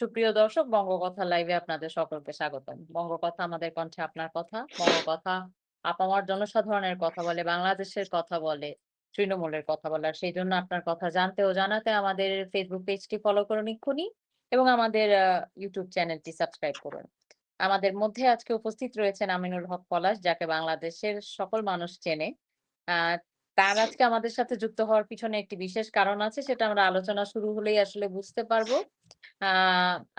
সুপ্রিয় দর্শক বঙ্গকথা লাইভে আপনাদের সকলকে স্বাগতম। বঙ্গকথা আমাদের কণ্ঠে আপনার কথা। বঙ্গকথা আপামর জনসাধারণের কথা বলে, বাংলাদেশের কথা বলে, তৃণমূলের কথা বলে। সেই জন্য আপনার কথা জানতে ও জানাতে আমাদের ফেসবুক পেজটি ফলো করুন এক্ষুনি এবং আমাদের ইউটিউব চ্যানেলটি সাবস্ক্রাইব করুন। আমাদের মধ্যে আজকে উপস্থিত রয়েছেন আমিনুল হক পলাশ, যাকে বাংলাদেশের সকল মানুষ চেনে। তার আজকে আমাদের সাথে যুক্ত হওয়ার পিছনে একটি বিশেষ কারণ আছে, সেটা আমরা আলোচনা শুরু হলেই আসলে বুঝতে পারব।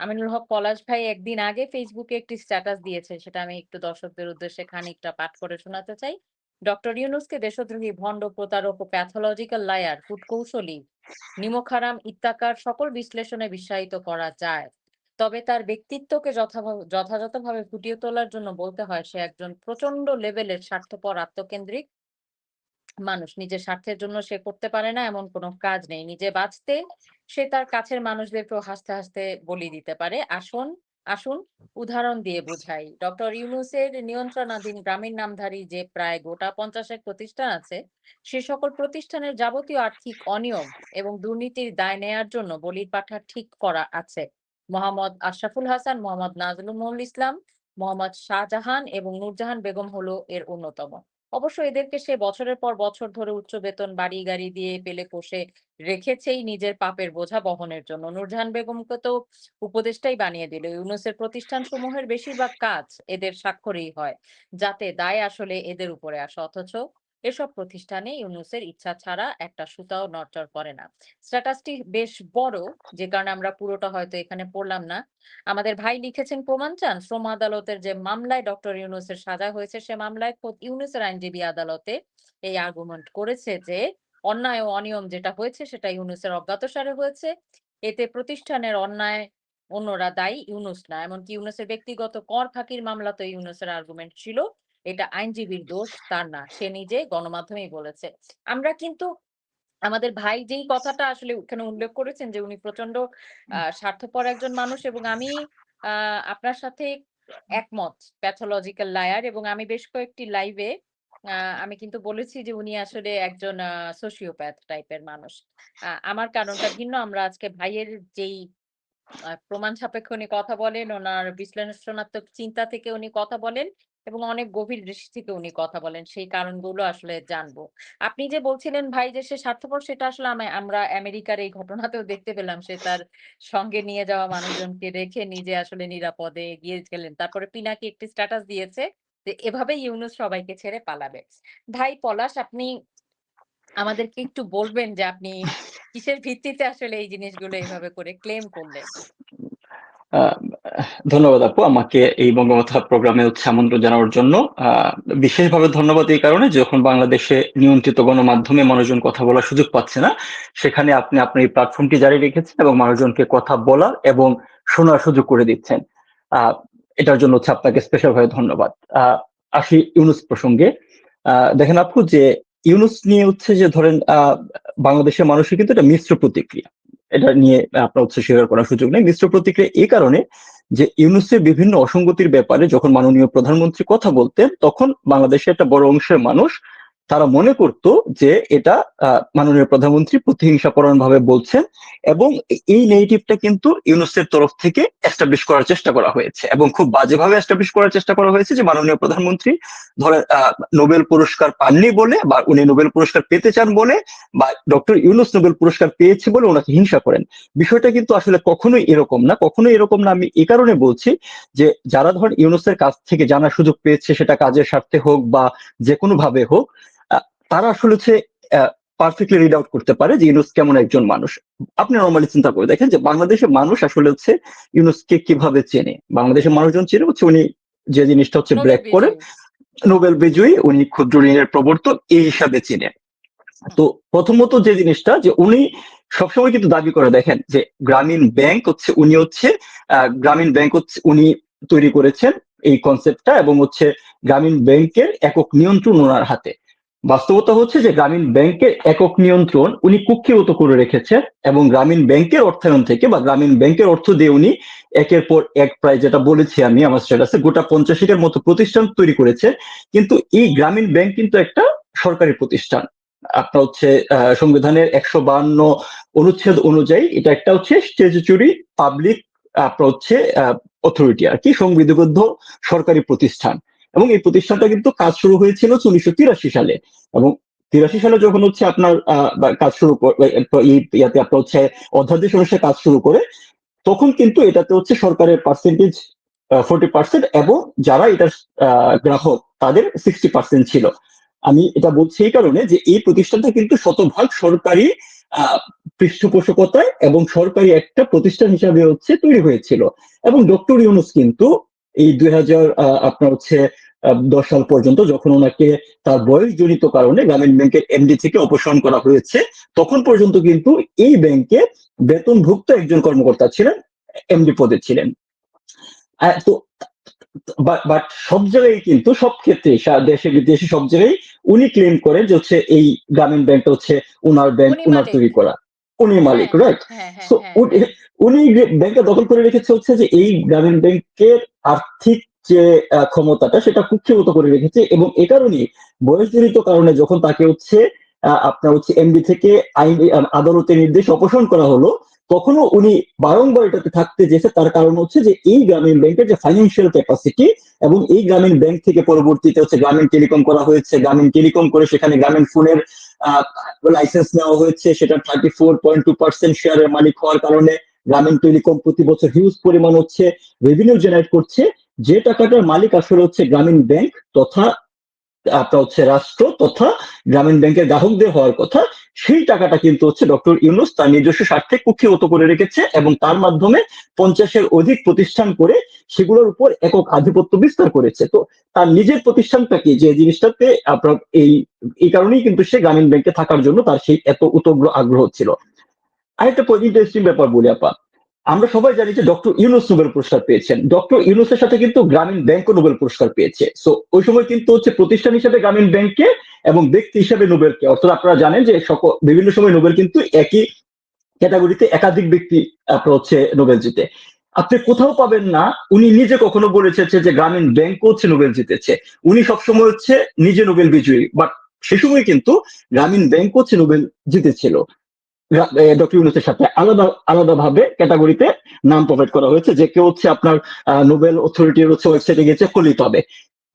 আমিনুল হক পলাশ ভাই একদিন আগে ফেসবুকে একটি স্ট্যাটাস দিয়েছে, সেটা আমি একটু দর্শকদের উদ্দেশ্যে খানিকটা পাঠ করে শোনাতে চাই। ডক্টর ইউনুসকে দেশদ্রোহী, ভণ্ড, প্রতারক ও প্যাথলজিক্যাল লায়ার, কূটকৌশলী, নিমখারাম ইত্যাকার সকল বিশ্লেষণে বিশ্বায়িত করা যায়। তবে তার ব্যক্তিত্বকে যথাযথভাবে ফুটিয়ে তোলার জন্য বলতে হয় সে একজন প্রচণ্ড লেভেলের স্বার্থপর আত্মকেন্দ্রিক মানুষ। নিজের স্বার্থের জন্য সে করতে পারে না এমন কোনো কাজ নেই। নিজে বাঁচতে সে তার কাছের মানুষদেরকেও হাসতে, হাসতে বলি দিতে পারে। আসুন, আসুন উদাহরণ দিয়ে বুঝাই। ডক্টর ইউনুসের নিয়ন্ত্রণাধীন গ্রামীণ নামধারী যে প্রায় গোটা ৫০ এক প্রতিষ্ঠান আছে, সে সকল প্রতিষ্ঠানের যাবতীয় আর্থিক অনিয়ম এবং দুর্নীতির দায় নেয়ার জন্য বলির পাঠা ঠিক করা আছে। মোহাম্মদ আশরাফুল হাসান, মোহাম্মদ নাজমুল ইসলাম, মোহাম্মদ শাহজাহান এবং নূরজাহান বেগম হলো এর অন্যতম। অবশ্য এদেরকে সে বছরের পর বছর ধরে উচ্চ বেতন, বাড়ি-গাড়ি দিয়ে পেলে কষে রেখেছেই নিজের পাপের বোঝা বহনের জন্য। নুরজাহান বেগমকে তো উপদেষ্টাই বানিয়ে দিল। ইউনুসের প্রতিষ্ঠান সমূহের বেশিরভাগ কাজ এদের স্বাক্ষরেই হয়, যাতে দায় আসলে এদের উপরে আসে। অথচ এসব প্রতিষ্ঠানে ইউনূসের ইচ্ছা ছাড়া একটা সুতাও নড়চড় করে না। স্ট্যাটাসটি বেশ বড়, যে কারণে আমরা পুরোটা হয়তো এখানে পড়লাম না। আমাদের ভাই লিখেছেন, "প্রমাণ চান? শ্রম আদালতের যে মামলায় ডক্টর ইউনুসের সাজা হয়েছে, সে মামলায় খোদ ইউনূসের আইনজীবী আদালতে এই আর্গুমেন্ট করেছে যে, অন্যায় ও অনিয়ম যেটা হয়েছে সেটা ইউনূসের অজ্ঞাতসারে হয়েছে। এতে প্রতিষ্ঠানের অন্যায় অন্যরা দায়ী, ইউনুস না। এমনকি ইউনুসের ব্যক্তিগত কর ফাঁকির মামলা তো ইউনুসের আর্গুমেন্ট ছিল, এটা আইনজীবীর দোষ, তার না। সে নিজে গণমাধ্যমেই বলেছে।" আমরা কিন্তু আমাদের ভাই যেই কথাটা আসলে ওখানে উল্লেখ করেছেন যে, উনি প্রচণ্ড স্বার্থপর একজন মানুষ এবং আমি আপনার সাথে একমত। প্যাথলজিক্যাল লায়ার এবং আমি বেশ কয়েকটি লাইভে আমি কিন্তু বলেছি যে, উনি আসলে একজন সোশিওপ্যাথ টাইপের মানুষ। আমার কারণটা ভিন্ন। আমরা আজকে ভাইয়ের যেই প্রমাণ সাপেক্ষে উনি কথা বলেন, ওনার বিশ্লেষণাত্মক চিন্তা থেকে উনি কথা বলেন এবং অনেক গভীর দৃষ্টি থেকে উনি কথা বলেন, সেই কারণগুলো আসলে জানব। আপনি যে বলছিলেন ভাই যে সে স্বার্থপর, সেটা আসলে আমা আমরা আমেরিকার এই ঘটনাতেও দেখতে পেলাম। সে তার সঙ্গে নিয়ে যাওয়া মানুষজনকে রেখে নিজে আসলে নিরাপদে গিয়ে গেলেন। তারপরে পিনাকি একটি স্ট্যাটাস দিয়েছে যে, এভাবেই ইউনূস সবাইকে ছেড়ে পালাবে। ভাই পলাশ, আপনি আমাদেরকে একটু বলবেন যে, আপনি কিসের ভিত্তিতে আসলে এই জিনিসগুলো এভাবে করে ক্লেম করলেন? ধন্যবাদ আপু আমাকে এই বঙ্গমাতা প্রোগ্রামে হচ্ছে আমন্ত্রণ জানানোর জন্য। বিশেষভাবে ধন্যবাদ এই কারণে যখন বাংলাদেশে নিয়ন্ত্রিত গণমাধ্যমে মানুষজন কথা বলার সুযোগ পাচ্ছে না, সেখানে আপনি আপনার এই প্ল্যাটফর্মটি জারি রেখেছেন এবং মানুষজনকে কথা বলার এবং শোনার সুযোগ করে দিচ্ছেন। এটার জন্য হচ্ছে আপনাকে স্পেশাল ভাবে ধন্যবাদ। আসি ইউনুস প্রসঙ্গে। দেখেন আপু যে, ইউনুস নিয়ে হচ্ছে যে ধরেন বাংলাদেশের মানুষের কিন্তু এটা মিশ্র প্রতিক্রিয়া। এটা নিয়ে আপনার হচ্ছে স্বীকার করার সুযোগ নেই। মিশ্র প্রতিক্রিয়া এই কারণে যে, ইউনুসের বিভিন্ন অসঙ্গতির ব্যাপারে যখন মাননীয় প্রধানমন্ত্রী কথা বলতেন, তখন বাংলাদেশের একটা বড় অংশের মানুষ তারা মনে করত যে, এটা মাননীয় প্রধানমন্ত্রী প্রতিহিংসাপরায়ণভাবে বলছেন এবং এই নেগেটিভটা কিন্তু ইউনূসের তরফ থেকে এস্টাবলিশ করার চেষ্টা করা হয়েছে এবং খুব বাজেভাবে এস্টাবলিশ করার চেষ্টা করা হয়েছে যে, মাননীয় প্রধানমন্ত্রী ধরেন আ নোবেল পুরস্কার পাননি বলে বা উনি নোবেল পুরস্কার পেতে চান বলে বা ডক্টর ইউনুস নোবেল পুরস্কার পেয়েছে বলে উনাকে হিংসা করেন। বিষয়টা কিন্তু আসলে কখনোই এরকম না। কখনোই এরকম না আমি এ কারণে বলছি যে, যারা ধর ইউনূসের কাছ থেকে জানার সুযোগ পেয়েছে সেটা কাজের স্বার্থে হোক বা যেকোনোভাবে হোক, আ তারা আসলে হচ্ছে পারফেক্টলি রিড আউট করতে পারে যে, ইউনূস কেমন একজন মানুষ। আপনি নরমালি চিন্তা করে দেখেন যে, বাংলাদেশের মানুষ আসলে হচ্ছে ইউনূসকে কীভাবে চেনে? বাংলাদেশের মানুষজন চেনে হচ্ছে উনি যে জিনিসটা হচ্ছে ব্রেক করে, নোবেল বিজয়ী, উনি ক্ষুদ্র ঋণের প্রবর্তক এই হিসাবে চিনে। তো প্রথমত যে জিনিসটা যে, উনি সবসময় কিন্তু দাবি করে দেখেন যে, গ্রামীণ ব্যাংক হচ্ছে উনি হচ্ছে গ্রামীণ ব্যাংক হচ্ছে উনি তৈরি করেছেন এই কনসেপ্টটা এবং হচ্ছে গ্রামীণ ব্যাংকের একক নিয়ন্ত্রণ ওনার হাতে। বাস্তবতা হচ্ছে যে, গ্রামীণ ব্যাংকের একক নিয়ন্ত্রণ উনি কুক্ষিগত করে রেখেছেন এবং গ্রামীণ ব্যাংকের অর্থায়ন থেকে বা গ্রামীণ ব্যাংকের অর্থ দিয়ে উনি একের পর এক প্রায় যেটা বলেছি আমি আমার স্ট্যাটাসে গোটা ৫০ এর মতো প্রতিষ্ঠান তৈরি করেছে। কিন্তু এই গ্রামীণ ব্যাংক কিন্তু একটা সরকারি প্রতিষ্ঠান। আপনার হচ্ছে সংবিধানের ১৫২ অনুচ্ছেদ অনুযায়ী এটা একটা হচ্ছে স্ট্যাচুটরি পাবলিক আপনার হচ্ছে অথরিটি আর কি সংবিধিবদ্ধ সরকারি প্রতিষ্ঠান এবং এই প্রতিষ্ঠানটা কিন্তু কাজ শুরু হয়েছিল উনিশশো তিরাশি সালে। এবং তিরাশি সালে যখন হচ্ছে আপনার কাজ শুরু ইয়াতে আপনার হচ্ছে অধ্যাদেশ অনুসারে কাজ শুরু করে, তখন কিন্তু এটাতে হচ্ছে সরকারের পার্সেন্টেজ ফোর্টি পার্সেন্ট এবং যারা এটার গ্রাহক তাদের সিক্সটি পার্সেন্ট ছিল। আমি এটা বলছি এই কারণে যে এই প্রতিষ্ঠানটা কিন্তু শতভাগ সরকারি পৃষ্ঠপোষকতায় এবং সরকারি একটা প্রতিষ্ঠান হিসাবে হচ্ছে তৈরি হয়েছিল। এবং ডক্টর ইউনুস কিন্তু এই দুই হাজার আপনার হচ্ছে দশ সাল পর্যন্ত যখন ওনাকে তার বয়স জনিত কারণে গ্রামীণ ব্যাংকের এমডি থেকে অপসারণ করা হয়েছে তখন পর্যন্ত কিন্তু এই ব্যাংকে বেতনভুক্ত একজন কর্মকর্তা ছিলেন এমডি পদে ছিলেন। তো বাট সব জায়গায় কিন্তু সব ক্ষেত্রে দেশে বিদেশে সব জায়গায় উনি ক্লেম করেন যে হচ্ছে এই গ্রামীণ ব্যাংকটা হচ্ছে উনার ব্যাংক উনার তৈরি করা। উনি মালিক হ্যাঁ, রাইট হ্যাঁ হ্যাঁ সো হ্যাঁ। উনি ব্যাংকটা দখল করে রেখেছে হচ্ছে যে এই গ্রামীণ ব্যাংকের আর্থিক যে ক্ষমতাটা সেটা কুক্ষিগত করে রেখেছে এবং এ কারণেই বয়সজনিত কারণে যখন তাকে হচ্ছে আপনার হচ্ছে এমডি থেকে আইন আদালতের নির্দেশ অপসারণ করা হলো, তখনও উনি বারংবার এটাতে থাকতে যেছে তার কারণ হচ্ছে যে এই গ্রামীণ ব্যাংকের যে ফাইন্যান্সিয়াল ক্যাপাসিটি এবং এই গ্রামীণ ব্যাংক থেকে পরবর্তীতে হচ্ছে গ্রামীণ টেলিকম করা হয়েছে, গ্রামীণ টেলিকম করে সেখানে গ্রামীণ ফোনের লাইসেন্স নেওয়া হয়েছে, সেটা thirty four point two percent শেয়ারের মালিক হওয়ার কারণে গ্রামীণ টেলিকম প্রতি বছর হিউজ পরিমাণ হচ্ছে রেভিনিউ জেনারেট করছে। যে টাকাটার মালিক আসলে হচ্ছে গ্রামীণ ব্যাংক তথা আপনার হচ্ছে রাষ্ট্র তথা গ্রামীণ ব্যাংকের গ্রাহকদের হওয়ার কথা, সেই টাকাটা কিন্তু হচ্ছে ডক্টর ইউনুস তার নিজস্ব স্বার্থে কুক্ষিগত করে রেখেছে এবং তার মাধ্যমে পঞ্চাশের অধিক প্রতিষ্ঠান করে সেগুলোর উপর একক আধিপত্য বিস্তার করেছে। তো তার নিজের প্রতিষ্ঠানটা কি? যে জিনিসটাতে আপনার এই এই কারণেই কিন্তু সে গ্রামীণ ব্যাংকে থাকার জন্য তার সেই এত উতগ্র আগ্রহ ছিল। আরেকটা ইন্টারেস্টিং ব্যাপার বলি, আপা। আমরা সবাই জানি যে ডক্টর ইউনুস নোবেল পুরস্কার পেয়েছেন। ডক্টর ইউনুসের সাথে কিন্তু গ্রামীণ ব্যাংকও নোবেল পুরস্কার পেয়েছে। সো ওই সময় কিন্তু হচ্ছে প্রতিষ্ঠান হিসেবে গ্রামীণ ব্যাংককে এবং ব্যক্তি হিসেবে নোবেলকে। অর্থাৎ আপনারা জানেন যে সকল, বিভিন্ন সময় নোবেল কিন্তু একই ক্যাটাগরিতে একাধিক ব্যক্তি, আপনার হচ্ছে নোবেল জিতে। আপনি কোথাও পাবেন না, উনি নিজে কখনো বলেছে যে গ্রামীণ ব্যাংক হচ্ছে নোবেল জিতেছে। উনি সবসময় হচ্ছে নিজে নোবেল বিজয়ী। বাট সে সময় কিন্তু গ্রামীণ ব্যাংক হচ্ছে নোবেল জিতেছিল। ডক্টর সাথে আলাদা আলাদা ভাবে ক্যাটাগরিতে নাম প্রোভাইড করা হয়েছে, যে কেউ হচ্ছে আপনার নোবেল অথরিটির হচ্ছে ওয়েবসাইটে গিয়ে চেক পাবে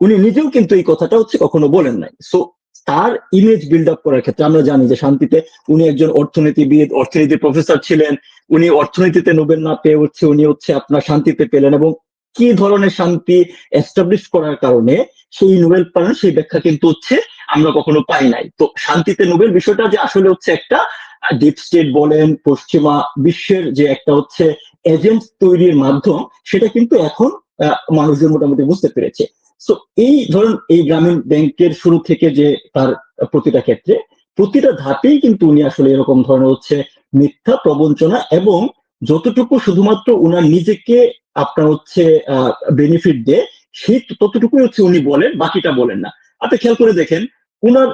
উনি নিজেও কিন্তু এই কথাটা হচ্ছে কখনো বলেন নাই। সো তার ইমেজ বিল্ড আপ করার ক্ষেত্রে আমরা জানি যে শান্তিতে উনি একজন অর্থনীতিবিদ, অর্থনীতির প্রফেসর ছিলেন, উনি অর্থনীতিতে নোবেল না পেয়ে হচ্ছে, উনি হচ্ছে আপনার শান্তিতে পেলেন এবং কি ধরনের শান্তি এস্টাবলিশ করার কারণে সেই নোবেল পান, সেই ব্যাখ্যা কিন্তু হচ্ছে আমরা কখনো পাই নাই। তো শান্তিতে নোবেল বিষয়টা যে আসলে হচ্ছে একটা ডিপ স্টেট বলেন, পশ্চিমা বিশ্বের যে একটা হচ্ছে এজেন্ট তৈরির মাধ্যম, সেটা কিন্তু এখন মানুষজন মোটামুটি বুঝতে পেরেছে। সো এই ধরুন, এই গ্রামীণ ব্যাংকের শুরু থেকে যে তার প্রতিটা ক্ষেত্রে, প্রতিটা ধাপেই কিন্তু উনি আসলে এরকম ধরনের হচ্ছে মিথ্যা প্রবঞ্চনা এবং যতটুকু শুধুমাত্র উনার নিজেকে আপনার হচ্ছে বেনিফিট দেয়, সেই ততটুকুই হচ্ছে উনি বলেন, বাকিটা বলেন না। আপনি খেয়াল করে দেখেন, উনার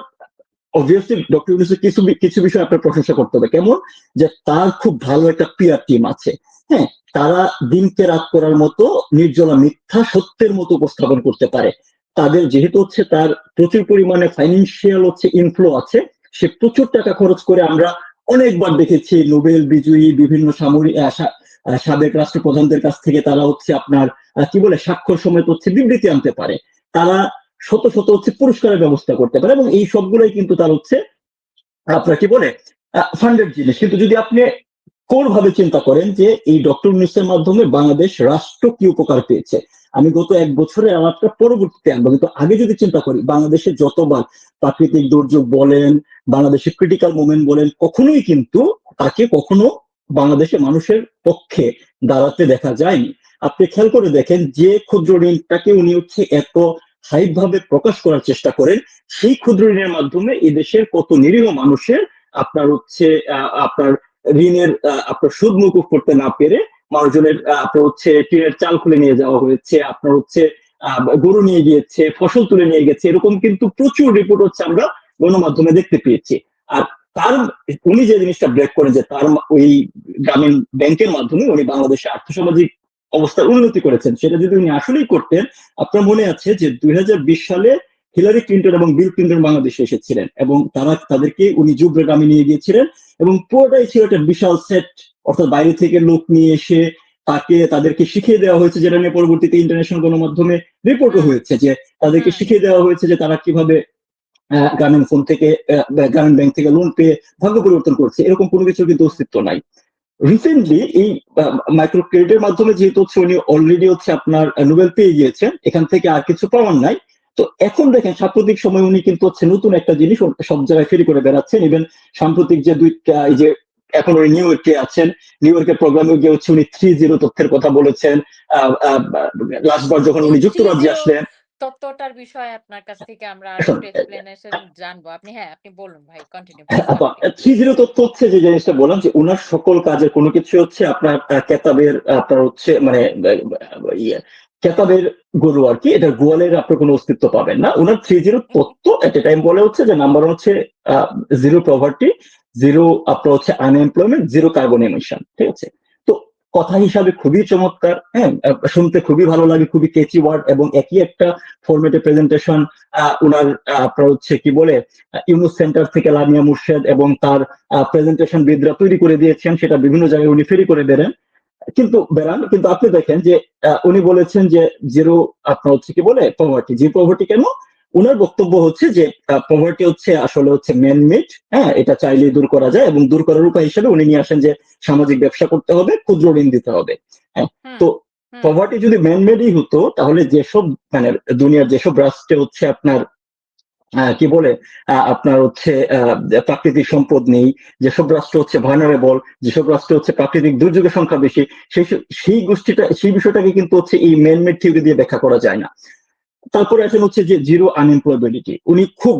অবভিয়াসলি ডক্টর ইউনুসের কিছু কিছু বিষয় আপনার প্রশংসা করতে হবে। কেমন? যে তার খুব ভালো একটা পিয়ার টিম আছে। হ্যাঁ তারা দিনকে রাত করার মতো নির্জলা মিথ্যা সত্যের মতো উপস্থাপন করতে পারে। তাদের যেহেতু হচ্ছে তার প্রচুর পরিমাণে ফাইন্যান্সিয়াল হচ্ছে ইনফ্লো আছে, সে প্রচুর টাকা খরচ করে আমরা অনেকবার দেখেছি নোবেল বিজয়ী বিভিন্ন সামরিক সাবেক রাষ্ট্রপ্রধানদের কাছ থেকে তারা হচ্ছে আপনার কি বলে, স্বাক্ষর সমেত হচ্ছে বিবৃতি আনতে পারে। তারা শত শত হচ্ছে পুরস্কারের ব্যবস্থা করতে পারে এবং এই সবগুলোই কিন্তু তার হচ্ছে আপনার কি বলে ফান্ডেড জিনিস। কিন্তু যদি আপনি কোর ভাবে চিন্তা করেন যে এই ডক্টর নিউজের মাধ্যমে বাংলাদেশ রাষ্ট্র কি উপকার পেয়েছে, আমি গত এক বছরের আমারটা পরবর্তীতে আনব, কিন্তু আগে যদি চিন্তা করি, বাংলাদেশে যতবার প্রাকৃতিক দুর্যোগ বলেন বাংলাদেশের ক্রিটিক্যাল মোমেন্ট বলেন, কখনোই কিন্তু তাকে কখনো বাংলাদেশে মানুষের পক্ষে দাঁড়াতে দেখা যায়নি। আপনি খেয়াল করে দেখেন যে ক্ষুদ্র ঋণটাকে উনি হচ্ছে এত হাইট ভাবে প্রকাশ করার চেষ্টা করেন, সেই ক্ষুদ্র ঋণের মাধ্যমে এই দেশের কত নিরীহ মানুষের আপনার হচ্ছে আপনার ঋণের আপনার সুদ মুকুব করতে না পেরে মানুষজনের আপনার হচ্ছে টিনের চাল খুলে নিয়ে যাওয়া হয়েছে, আপনার হচ্ছে গরু নিয়ে গিয়েছে, ফসল তুলে নিয়ে গেছে, এরকম কিন্তু প্রচুর রিপোর্ট হচ্ছে আমরা গণমাধ্যমে দেখতে পেয়েছি। আর তার, উনি যে জিনিসটা ব্রেক করেন যে তার ওই গ্রামীণ ব্যাংকের মাধ্যমে উনি বাংলাদেশের আর্থসামাজিক অবস্থার উন্নতি করেছেন সেটা যদি উনি আসলেই করতেন আপনার মনে আছে যে দুই হাজার বিশ সালে হিলারি ক্লিন্টন এবং বিল ক্লিন্টন বাংলাদেশে এসেছিলেন এবং তারা তাদেরকে উনি যুবগ্রামে নিয়ে গিয়েছিলেন এবং পুরোটাই ছিল একটা বিশাল সেট অর্থাৎ বাইরে থেকে লোক নিয়ে এসে তাকে তাদেরকে শিখিয়ে দেওয়া হয়েছে যেটা নিয়ে পরবর্তীতে ইন্টারন্যাশনাল গণমাধ্যমে রিপোর্টও। হয়েছে যে তাদেরকে শিখিয়ে দেওয়া হয়েছে যে তারা কীভাবে আহ, গ্রামীণ ফোন থেকে গ্রামীণ ব্যাংক থেকে লোন পেয়ে ভাগ্য পরিবর্তন করছে এরকম কোনো কিছু কিন্তু অস্তিত্ব নাই রিসেন্টলি এই মাইক্রো ক্রেডিটের মাধ্যমে যেহেতু হচ্ছে উনি অলরেডি হচ্ছে আপনার নোবেল পেয়ে গিয়েছেন এখান থেকে আর কিছু পাওয়ার নাই। তো এখন দেখেন সাম্প্রতিক সময় উনি কিন্তু হচ্ছে নতুন একটা জিনিস সব জায়গায় ফেরি করে বেড়াচ্ছেন। ইভেন সাম্প্রতিক যে দুইটা এই যে এখন উনি নিউ ইয়র্কে আছেন নিউ ইয়র্কের প্রোগ্রামে গিয়ে হচ্ছে উনি থ্রি জিরো তথ্যের কথা বলেছেন। লাস্টবার যখন উনি যুক্তরাজ্যে আসলেন তত্ত্বটার বিষয়ে আপনার কাছ থেকে আমরা আর এক্সপ্লেনেশন জানব। আপনি হ্যাঁ আপনি বলুন ভাই কন্টিনিউ থ্রি জিরো তথ্য হচ্ছে যে জিনিসটা বললাম যে ওনার সকল কাজের কোনো কিছু হচ্ছে আপনার কেতাবের আপনার হচ্ছে মানে ইয়ে কেতাবের গরু আর কি এটা গোয়ালের আপনার কোনো অস্তিত্ব পাবেন না। ওনার থ্রি জিরো তথ্য এট এ টাইম বলে হচ্ছে যে নাম্বার হচ্ছে জিরো প্রভার্টি জিরো আপনার হচ্ছে আনএমপ্লয়মেন্ট জিরো কার্বন এমিশন ঠিক আছে? কথা হিসাবে খুবই চমৎকার হ্যাঁ শুনতে খুবই ভালো লাগে খুবই কেচি ওয়ার্ড এবং একই একটা ফরম্যাটে প্রেজেন্টেশন আহ, আপনার হচ্ছে কি বলে ইউনুস সেন্টার থেকে লামিয়া মুর্শেদ এবং তার প্রেজেন্টেশন বিদরা তৈরি করে দিয়েছেন সেটা বিভিন্ন জায়গায় উনি ফেরি করে বেরেন কিন্তু বেরান কিন্তু আপনি দেখেন যে উনি বলেছেন যে জিরো আপনার হচ্ছে কি বলে পভার্টি যে পভার্টি কেন? উনার বক্তব্য হচ্ছে যে পভার্টি হচ্ছে আসলে হচ্ছে ম্যান মেড হ্যাঁ এটা চাইলেই দূর করা যায় এবং দূর করার উপায় হিসেবে উনি নিয়ে আসেন যে সামাজিক ব্যবসা করতে হবে ক্ষুদ্র ঋণ দিতে হবে হ্যাঁ। তো পভার্টি যদি ম্যানমেডই হতো তাহলে যেসব মানে দুনিয়ার যেসব রাষ্ট্রে হচ্ছে আপনার আহ, কি বলে আহ, আপনার হচ্ছে আহ, প্রাকৃতিক সম্পদ নেই যেসব রাষ্ট্র হচ্ছে ভার্নারেবল যেসব রাষ্ট্র হচ্ছে প্রাকৃতিক দুর্যোগের সংখ্যা বেশি সেই সেই গোষ্ঠীটা সেই বিষয়টাকে কিন্তু হচ্ছে এই ম্যানমেড থিওরি দিয়ে ব্যাখ্যা করা যায় না। তারপরে আসেন হচ্ছে যে জিরো আনএমপ্লয়েবিলিটি উনি খুব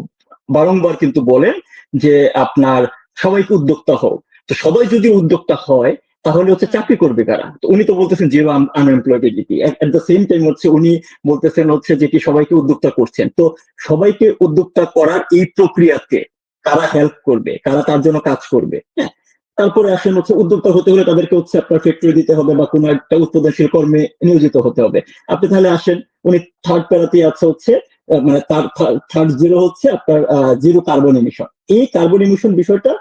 বারংবার কিন্তু বলেন যে আপনার সবাইকে উদ্যোক্তা হোক তো সবাই যদি উদ্যোক্তা হয় তাহলে হচ্ছে চাকরি করবে কারা? তো উনি তো বলতেছেন zero unemployability at the same time হচ্ছে উনি বলতেছেন হচ্ছে যে কি সবাইকে উদ্যোক্তা করছেন। তো সবাইকে উদ্যোক্তা করার এই প্রক্রিয়াতে কারা হেল্প করবে? কারা তার জন্য কাজ করবে? হ্যাঁ। তারপরে আসেন হচ্ছে উদ্যোক্তা হতে হলে তাদেরকে হচ্ছে আপনার ফ্যাক্টরি দিতে হবে বা কোনো একটা উৎপাদনশীল কর্মে নিয়োজিত হতে হবে। আপনি তাহলে আসেন উনি থার্ড প্যারাতে আছে হচ্ছে মানে তার থার্ড জিরো হচ্ছে আপনার জিরো কার্বন এমিশন এই কার্বন এমিশন বিষয়টা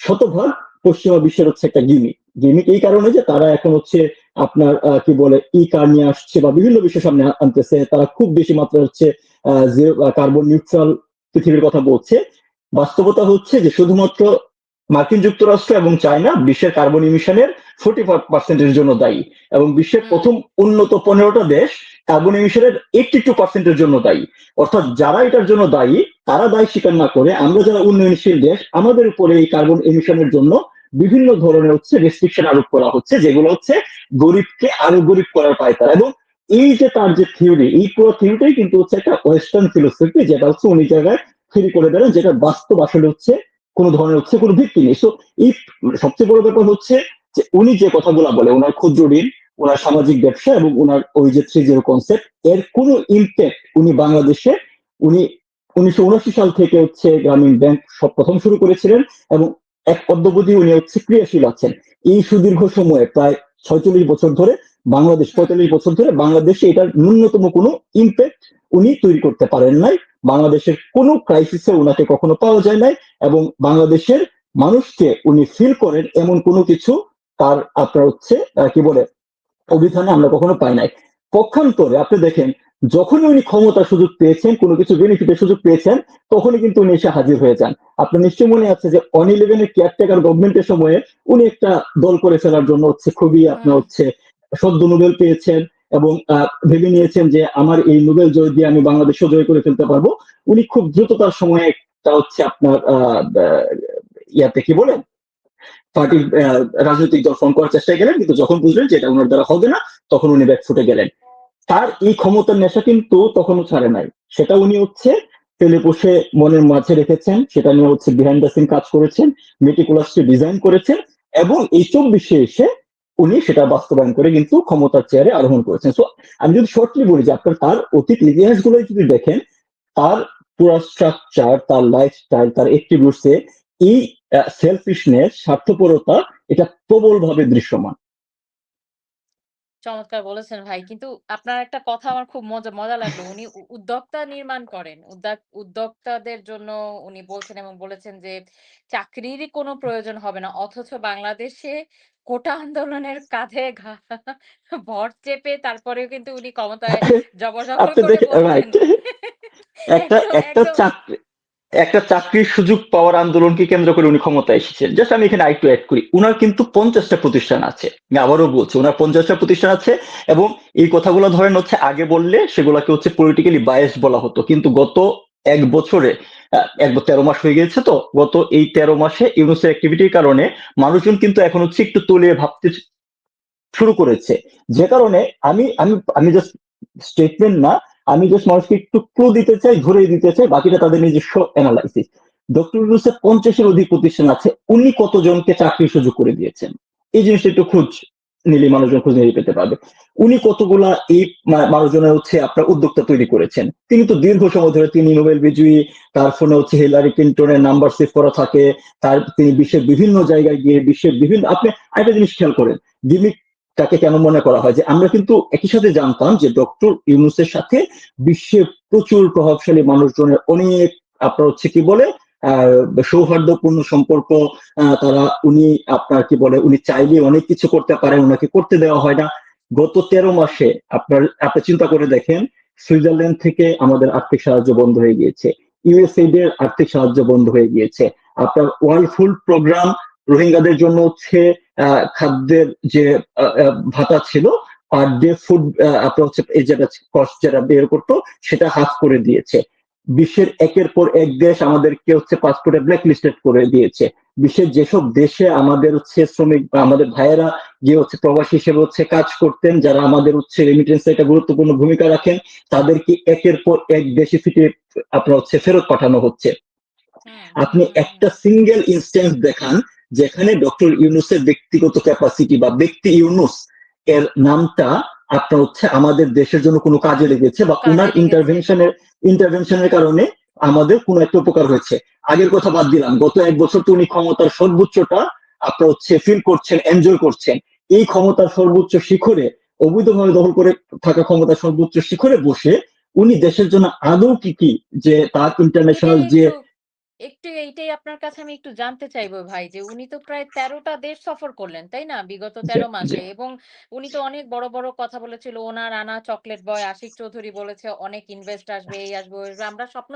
শতভাগ পশ্চিমা বিশ্বের হচ্ছে একটা গিমিক গিমিক এই কারণে যে তারা এখন হচ্ছে আপনার কি বলে ই কার নিয়ে আসছে বা বিভিন্ন বিষয় সামনে আনতেছে। তারা খুব বেশি মাত্রা হচ্ছে কার্বন নিউট্রাল পৃথিবীর কথা বলছে। বাস্তবতা হচ্ছে যে শুধুমাত্র মার্কিন যুক্তরাষ্ট্র এবং চায়না বিশ্বের কার্বন ইমিশনের ফোর্টি ফাইভ পার্সেন্টের জন্য দায়ী। এবং বিশ্বের প্রথম উন্নত পনেরোটা দেশ কার্বন ইমিশনের এইটটি টু পার্সেন্টের জন্য দায়ী। অর্থাৎ যারা এটার জন্য দায়ী, তারা দায় স্বীকার না করে আমরা যারা উন্নয়নশীল দেশ, আমাদের উপরে এই কার্বন এমিশনের জন্য বিভিন্ন ধরনের হচ্ছে রেস্ট্রিকশন আরোপ করা হচ্ছে, যেগুলো হচ্ছে গরিবকে আরও গরিব করার পায় তারা। এবং এই যে তার যে থিওরি এই পুরো থিওরিটাই কিন্তু হচ্ছে একটা ওয়েস্টার্ন ফিলোসফি যেটা হচ্ছে উনি জায়গায় থিওরি করে দেন যেটা বাস্তব আসলে হচ্ছে কোনো ধরনের হচ্ছে কোনো ভিত্তি নেই। তো এই সবচেয়ে বড় ব্যাপার হচ্ছে যে উনি যে কথাগুলো বলে, ওনার ক্ষুদ্র ঋণ ওনার সামাজিক ব্যবসা এবং ওনার ওই যে থ্রি জিরো কনসেপ্ট এর কোনো ইম্প্যাক্ট উনি বাংলাদেশে, উনি উনিশশো উনআশি সাল থেকে হচ্ছে গ্রামীণ ব্যাংক সব প্রথম শুরু করেছিলেন এবং এক অদ্যবধি উনি হচ্ছে ক্রিয়াশীল আছেন। এই সুদীর্ঘ সময়ে প্রায় ছয়চল্লিশ বছর ধরে, বাংলাদেশ পঁয়তাল্লিশ বছর ধরে বাংলাদেশে এটার ন্যূনতম কোনো ইম্প্যাক্ট উনি তৈরি করতে পারেন নাই। বাংলাদেশের কোনো ক্রাইসিসে ওনাকে কখনো পাওয়া যায় নাই এবং বাংলাদেশের মানুষকে উনি ফিল করেন এমন কোনো কিছু তার আপনার হচ্ছে কি বলে অভিধানে আমরা কখনো পাই নাই। পক্ষান্তরে আপনি দেখেন যখনই উনি ক্ষমতার সুযোগ পেয়েছেন কোনো কিছু বেনিফিটের সুযোগ পেয়েছেন তখনই কিন্তু উনি এসে হাজির হয়ে যান। আপনার নিশ্চয়ই মনে আছে যে অন ইলেভেনের কেয়ারটেকার গভর্নমেন্টের সময়ে উনি একটা দল করে ফেলার জন্য হচ্ছে খুবই আপনার হচ্ছে সদ্য নোবেল পেয়েছেন এবং আহ, ভেবে নিয়েছেন যে আমার এই নোবেল জয় দিয়ে আমি বাংলাদেশও জয় করে ফেলতে পারব। উনি খুব দ্রুততার সময়ে একটা হচ্ছে আপনার আহ, ইয়াতে কি বলে? পার্টি রাজনৈতিক দল ফোন করার চেষ্টা গেলেন, কিন্তু যখন বুঝলেন যে এটা ওনার দ্বারা হবে না, তখন উনি ব্যাকফুটে গেলেন। তার এই ক্ষমতার নেশা কিন্তু তখনও ছাড়ে নাই। সেটা উনি হচ্ছে তেলে বসে মনের মাঝে রেখেছেন, সেটা নিয়ে হচ্ছে বিহাইন্ড দ্য সিন কাজ করেছেন মেটিকুলাসলি ডিজাইন করেছেন, এবং এই চব্বিশে এসে উনি সেটা বাস্তবায়ন করে কিন্তু ক্ষমতার চেয়ারে আরোহণ করেছেন। সো আমি যদি শর্টলি বলি যে আপনার তার অতীত ইতিহাসগুলো যদি দেখেন, তার পুরো স্ট্রাকচার তার লাইফস্টাইল তার অ্যাট্রিবিউটসে এই সেলফিশনেস স্বার্থপরতা এটা প্রবলভাবে দৃশ্যমান চমৎকার বলেছেন ভাই। কিন্তু আপনার একটা কথা আমার খুব মজা মজা লাগল। উনি উদ্যোক্তা নির্মাণ করেন। উদ্যোক্তাদের জন্য উনি বলছেন এবং বলেছেন যে চাকরিরই কোনো প্রয়োজন হবে না। অথচ বাংলাদেশে কোটা আন্দোলনের কাঁধে ঘা ভর চেপে তারপরেও কিন্তু উনি ক্ষমতায় জবরদখল করে দেখে একটা একটা চাকরি একটা চাকরির সুযোগ পাওয়ার আন্দোলনকে কেন্দ্র করে উনি ক্ষমতায় এসেছেন। জাস্ট আমি এখানে আরেকটু অ্যাড করি। উনার কিন্তু পঞ্চাশটা প্রতিষ্ঠান আছে। আবারও বলছি উনার পঞ্চাশটা প্রতিষ্ঠান আছে এবং এই কথাগুলো ধরেন হচ্ছে আগে বললে সেগুলাকে হচ্ছে পলিটিক্যালি বায়াসড বলা হতো। কিন্তু গত এক বছরে আ ১ ব ১৩ মাস হয়ে গেছে তো। গত এই ১৩ মাসে ইউনূসের অ্যাক্টিভিটির কারণে মানুষজন কিন্তু এখন হচ্ছে একটু তলিয়ে ভাবতে শুরু করেছে। যে কারণে আমি আমি আমি জাস্ট স্টেটমেন্ট না, আমি জাস্ট মানুষকে একটু ক্লু দিতে চাই, ধরিয়ে দিতে চাই। বাকিটা তাদের নিজস্ব এনালাইসিস। ডক্টর ৫০ এর অধিক প্রতিষ্ঠান আছে। উনি কতজনকে চাকরির সুযোগ করে দিয়েছেন? এই জিনিসটা একটু খোঁজ নিলে মানুষজন খোঁজ নিয়ে পেতে পারবে। উনি কতগুলা এই মানুষজনের হচ্ছে আপনার উদ্যোক্তা তৈরি করেছেন। তিনি তো দীর্ঘ সময় ধরে তিনি নোবেল বিজয়ী, তার ফোনে হচ্ছে হিলারি ক্লিনটনের নাম্বার সেভ করা থাকে। তার তিনি বিশ্বের বিভিন্ন জায়গায় গিয়ে বিশ্বের বিভিন্ন আপনি আরেকটা জিনিস খেয়াল করেন। গিমিক তাকে কেন মনে করা হয় যে আমরা কিন্তু একই সাথে জানতাম যে ডক্টর ইউনুসের সাথে বিশ্বের প্রচুর প্রভাবশালী মানুষজনের অনেক আপনার হচ্ছে কি বলে সৌহার্দ্যপূর্ণ সম্পর্ক তারা উনি আপনার কি বলে উনি চাইলে অনেক কিছু করতে পারেন, উনাকে করতে দেওয়া হয় না। গত ১৩ মাসে আপনার আপনি চিন্তা করে দেখেন সুইজারল্যান্ড থেকে আমাদের আর্থিক সাহায্য বন্ধ হয়ে গিয়েছে। ইউএসএইড এর আর্থিক সাহায্য বন্ধ হয়ে গিয়েছে। আপনার ওয়ার্ল্ড ফুড প্রোগ্রাম রোহিঙ্গাদের জন্য হচ্ছে খাদ্যের যে ভাতা ছিল পার ডে ফুড আপনার হচ্ছে এই যেটা কস্ট যেটা বের করতো সেটা হাফ করে দিয়েছে। বিশ্বের একের পর এক দেশ আমাদেরকে হচ্ছে পাসপোর্টে ব্ল্যাক লিস্টেড করে দিয়েছে। বিশ্বের যেসব দেশে আমাদের হচ্ছে শ্রমিক বা আমাদের ভাইয়েরা যে হচ্ছে প্রবাসী হিসেবে হচ্ছে কাজ করতেন, যারা আমাদের হচ্ছে রেমিটেন্স একটা গুরুত্বপূর্ণ ভূমিকা রাখেন, তাদেরকে একের পর এক দেশে ফিরে আপনার হচ্ছে ফেরত পাঠানো হচ্ছে। আপনি হুম, হুম, হুম। একটা সিঙ্গেল ইনস্টেন্স দেখান যেখানে ডক্টর ইউনূসের ব্যক্তিগত ক্যাপাসিটি বা ব্যক্তি ইউনুস এর নামটা আপনার হচ্ছে আমাদের দেশের জন্য কোনো কাজে লেগেছে বা কাজে উনার লেগেছে। ইন্টারভেনশন এর ইন্টারভেনশন এর কারণে আমাদের কোনো একটা উপকার হয়েছে। আগের কথা বাদ দিলাম। গত এক বছর তো উনি ক্ষমতার সর্বোচ্চটা আপনার হচ্ছে ফিল করছেন, এনজয় করছেন। এই ক্ষমতার সর্বোচ্চ শিখরে অবৈধভাবে দখল করে থাকা ক্ষমতার সর্বোচ্চ শিখরে বসে উনি দেশের জন্য আদৌ কি, কি যে তার ইন্টারন্যাশনাল যে একটু এইটাই আপনার কাছে আমি একটু জানতে চাইব ভাই যে উনি তো প্রায় তেরোটা দেশ সফর করলেন, তাই না? বিগত তেরো মাসে এবং উনি তো অনেক বড়, বড় কথা বলেছিল। ওনার আনা চকলেট বয় আশিক চৌধুরী বলেছে অনেক ইনভেস্ট আসবে, এই আসবে, ওই আসবে। আমরা স্বপ্ন